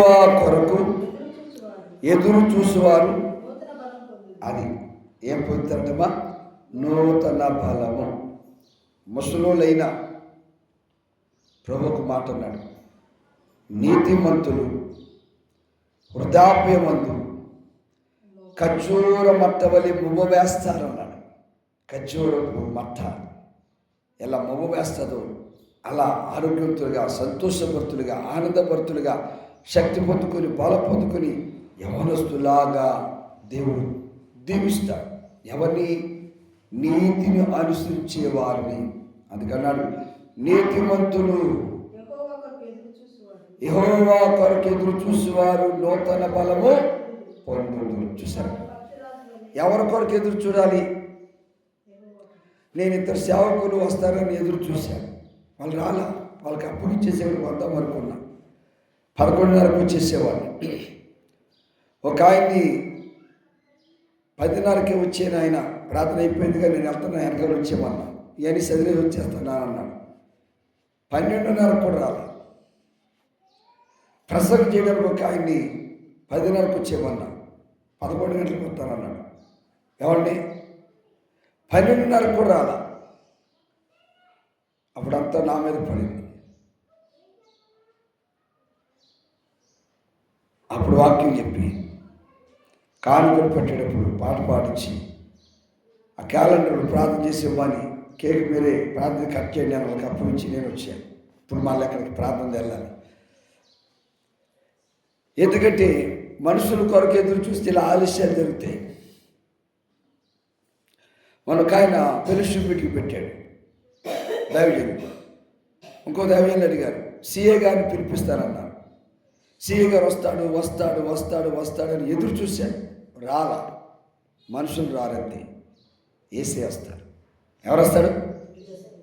కొరకు ఎదురు చూసేవారు. అది ఏం పొందుతారమ్మా నూతన బలము. ముసలోలైన ప్రభుకు మాట అన్నాడు నీతిమంతులు వృద్ధాప్యమందు ఖర్జూర మట్ట వలి మువ్వ వేస్తారన్నాడు. ఖర్జూర మట్ట. ఎలా మువ్వ వేస్తుందో అలా ఆరోగ్యవంతులుగా సంతోషభర్తులుగా ఆనందభర్తులుగా శక్తి పొందుకొని బల పొందుకొని యవనస్తులాగా దేవుడు దీవిస్తాడు. ఎవరిని? నీతిని అనుసరించే వారిని. అందుకన్నాడు నీతిమంతులు యెహోవా కొరకు ఎదురు చూసేవారు నూతన బలము పొందుదురు. చూశారు? ఎవరి కొరకు ఎదురు చూడాలి? నేను ఇద్దరు సేవకులు వస్తారని ఎదురు చూశాను. వాళ్ళు రాలా? వాళ్ళకి అప్పుడు ఇచ్చేసేవాడు వద్దాం అనుకున్నాను పదకొండున్నరకు వచ్చేసేవాడిని ఒక ఆయన్ని పదిన్నరకే వచ్చాను ఆయన ప్రార్థన అయిపోయిందిగా నేను వెళ్తున్నా వెనకాల వచ్చేమన్నా ఇవన్నీ చదివి వచ్చేస్తున్నాను అన్నాడు. పన్నెండున్నర కూడా రాలా. ప్రసంగం చేయడానికి ఒక ఆయన్ని పదిన్నరకు వచ్చేమన్నా పదకొండు గంటలకు వస్తానన్నాడు ఏమండి? పన్నెండున్నరకు కూడా రాలా. అప్పుడంతా నా మీద పడింది. అప్పుడు వాక్యం చెప్పి కానుకలు పెట్టేటప్పుడు పాట పాడించి ఆ క్యాలెండర్ ప్రార్థన చేసి ఇవ్వాలి కేక్ మీరే ప్రార్థన కట్ చేయండి అని వాళ్ళకి అప్పగించి నేను వచ్చాను. ఇప్పుడు మళ్ళీ అక్కడికి ప్రార్థన వెళ్ళాలి. ఎందుకంటే మనుషుల కొరకు ఎదురు చూస్తే ఇలా ఆలస్యాలు జరుగుతాయి. మనకు ఆయన ఫెలోషిప్ మీటింగ్ పెట్టాడు. దైవజనుడు. ఇంకో దైవజనులు అడిగారు సీఏ గారిని పిలిపిస్తారన్నారు. సిఏ గారు వస్తాడు వస్తాడు వస్తాడు వస్తాడు అని ఎదురు చూశాను రాలా. మనుషులు రారంతే. ఏసే వస్తాడు. ఎవరు వస్తాడు?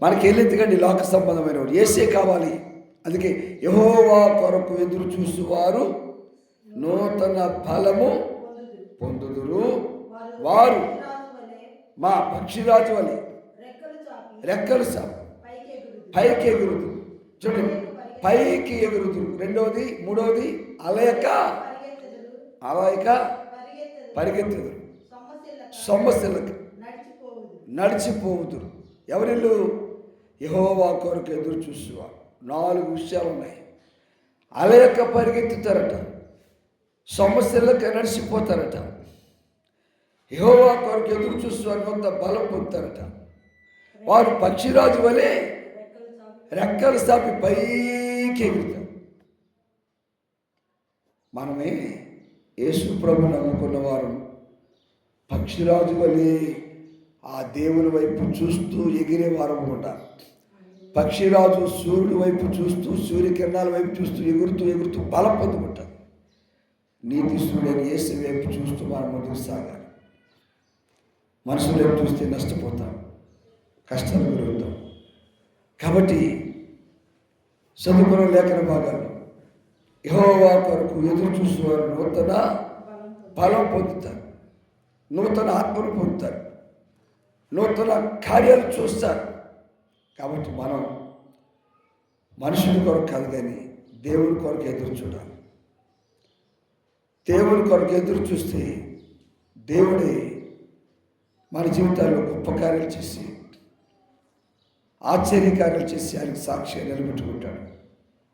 మనకి వెళ్ళేందుకండి లోక సంబంధమైన వాడు. ఏసే కావాలి. అందుకే యహోవా కొరకు ఎదురు చూసేవారు నూతన ఫలము పొందుదురు. వారు మా పక్షిరాజు వలె రెక్కలు సాపు పైకి ఎగురుదు చూడండి. పైకి ఎగురుదు రెండవది మూడవది అలయక అలయక పరిగెత్తుదురు. సమస్యలకు నడిచిపోవుదురు. ఎవరిల్లు? యహోవా కొరకు ఎదురు చూసేవా నాలుగు విషయాలు ఉన్నాయి. అలయక పరిగెత్తుతారట. సమస్యలకు నడిచిపోతారట. యహోవా కొరకు ఎదురు చూసేవారు కొంత బలం పొందుతారట. వారు పక్షిరాజు వలె రెక్కలు స్థాపి పైకి ఎగురుతాం మనమే యేసు ప్రభు నమ్ముకున్న వారు. పక్షిరాజు వలె ఆ దేవుని వైపు చూస్తూ ఎగిరే వారం ఉంటారు పక్షిరాజు సూర్యుడి వైపు చూస్తూ సూర్యకిరణాల వైపు చూస్తూ ఎగురుతూ ఎగురుతూ బలం పొందుకుంటారు నీతి సూర్యుడు యేసు వైపు చూస్తూ మనం ముందుకు సాగాలి. మనుషుల వైపు చూస్తే నష్టపోతాం. కష్టాలు గురవుతాం కాబట్టి చదువుకున్న లేఖన భాగాలు. యహోవా కొరకు ఎదురు చూసేవారు నూతన బలం పొందుతారు. నూతన ఆత్మను పొందుతారు. నూతన కార్యాలు చూస్తారు. కాబట్టి మనం మనుషుల కొరకు కాదు కానీ దేవుని కొరకు ఎదురు చూడాలి. దేవుని కొరకు ఎదురు చూస్తే దేవుడే మన జీవితాల్లో గొప్ప కార్యాలు చేసి ఆశ్చర్యకార్యాలు చేసి ఆయనకు సాక్షిగా నిలబెట్టుకుంటాడు.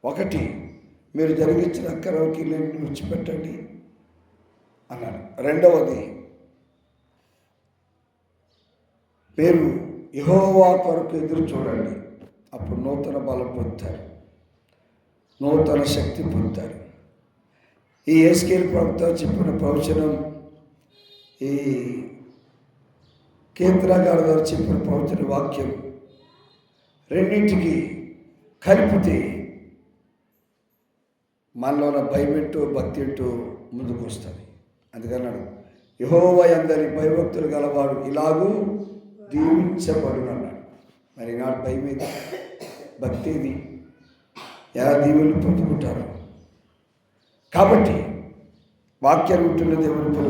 ఒకటి మీరు జరిగించిన అక్కరవకి విడిచిపెట్టండి అన్నాడు. రెండవది మీరు యహోవా కొరకు ఎదురు చూడండి. అప్పుడు నూతన బలం పొందుతారు. నూతన శక్తి పొందుతారు. ఈ ఎస్కేల్ ప్రభుత్వం చెప్పిన ప్రవచనం ఈ కేంద్రగారు గారు చెప్పిన ప్రవచన వాక్యం రెండింటికి కలిపితే మనలో ఉన్న భయం భక్తి ఎట్టు ముందుకు వస్తుంది అందుకన్నాడు యహోవై అందరి భయభక్తులు గలవాడు ఇలాగూ దీవించబడు అన్నాడు మరి నాడు భయం ఏది భక్తి ఏది ఎలా దీవులు పొందుకుంటారు? కాబట్టి వాక్యం ఉంటున్న దేవుని పిల్ల